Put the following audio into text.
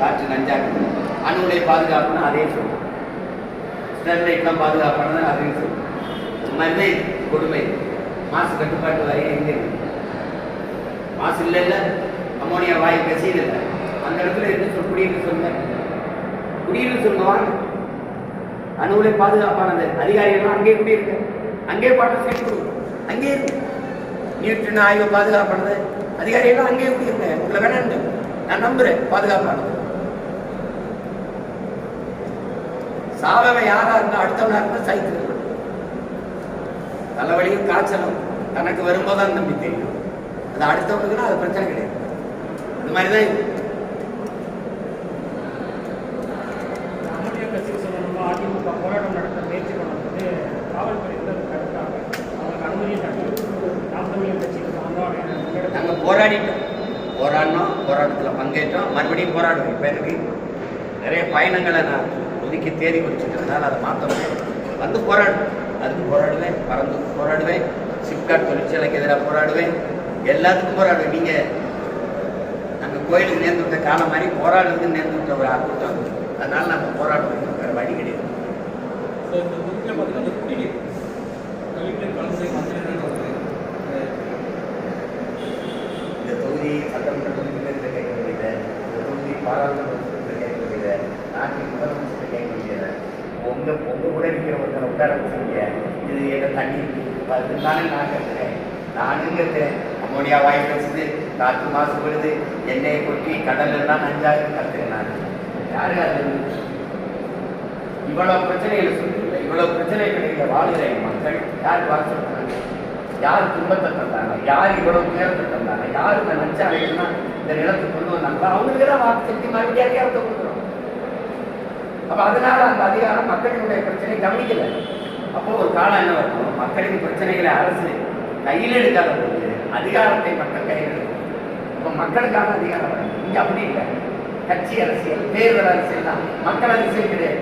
காற்று நஞ்சாக்கு அணுகளை பாதுகாப்புன்னு அதையும் சொல்லுவோம் ஸ்டெர்லைட்லாம் பாதுகாப்பானது அதையும் சொல்லுவோம் இது மாதிரி தான் இது கொடுமை. மாசு கட்டுப்பாட்டு வாரியம் எங்கே இருக்கு? மாசு இல்லை இல்லை அமோனியா வாயு கசியது இல்லை அந்த இடத்துல இருந்து சொல்? குடியிருந்து சொல்லுங்க குடியிருந்து சொல்லுங்க வாங்க அணுவுலை பாதுகாப்பானது. அதிகாரிகள்லாம் அங்கேயே குடியிருக்கு. அங்கேயே பாட்டம் சொல்லி அங்கேயே இருக்கு. நியூட்ரின் ஆய்வு பாதுகாப்பானது. அதிகாரிகள் அங்கேயே குடியிருங்க உங்களை வேணாண்டு நான் நம்புறேன். பாதுகாப்பானது சாவவன் யாரா இருந்தா அடுத்தவனா இருந்தா சைக்கிள் தலைவலியும் காய்ச்சலும் தனக்கு வரும்போது தான் நம்பி தெரியும் அது அடுத்தவனுக்குன்னா அது பிரச்சனை கிடையாது. அந்த மாதிரி போராடிட்டோம். போராடினோம் போராட்டத்தில் பங்கேற்றோம். மறுபடியும் போராடுவோம். இப்போ எனக்கு நிறைய பயணங்களை நான் ஒதுக்கி தேதி குறிச்சிட்டதுனால அதை மாற்ற முடியாது வந்து போராடுவேன் அதுக்கு போராடுவேன் பறந்து போராடுவேன். சிப்காட் தொழிற்சாலைக்கு எதிராக போராடுவேன். எல்லாத்துக்கும் போராடுவேன். நீங்கள் நாங்கள் கோயிலுக்கு நேர்ந்து விட்ட காலம் மாதிரி போராடுறதுக்கு நேர்ந்து விட்ட ஒரு கூட்டம் அது. அதனால நாங்கள் போராடுவோம் வேறு வழி கிடையாது. இந்த தொகுதி பாராளுமன்றத்தில் கேட்க நாட்டின் முதலமைச்சர் கேட்க முடியல உங்க உங்க கூட இருக்கிற ஒருத்தனை உட்கார வச்சுருங்க இது என்ன தண்ணி அதுதானே நான் கேட்கிறேன் நானும் கேட்கிறேன் அமோனியா வாயு பேசுது காற்று மாசுபடுது எண்ணெயை கொட்டி கடல் எல்லாம் நஞ்சாக கத்துறேன் நான் யாரு அது இவ்வளவு பிரச்சனைகள் சொல்றீங்க இவ்வளவு பிரச்சனைகளில் வாழ்கிற மக்கள் யார் வாழ சொல்றாங்க யார் துன்பத்தை தந்தாங்க யார் இவ்வளவு துயரத்தை தந்தாங்க யார் இந்த நஞ்சாலைகள்லாம் இந்த நிலத்தை கொண்டு வந்தாங்களோ? அவங்களுக்கு தான் வாக்கு சக்தி மறுபடியும் அதிகாரத்தை கொடுக்குறோம். அப்ப அதனால அந்த அதிகாரம் மக்களினுடைய பிரச்சனை கவனிக்கல. அப்போ ஒரு காலம் என்ன வரும்? மக்களின் பிரச்சனைகளை அரசு கையில் எடுக்காத போது அதிகாரத்தை மக்கள் கையில் இப்போ மக்களுக்கான அதிகாரம் வரணும் இங்க அப்படி இல்லை. கட்சி அரசியல் தேர்தல் அரசியல் தான். மக்கள் அரசியல் கிடையாது.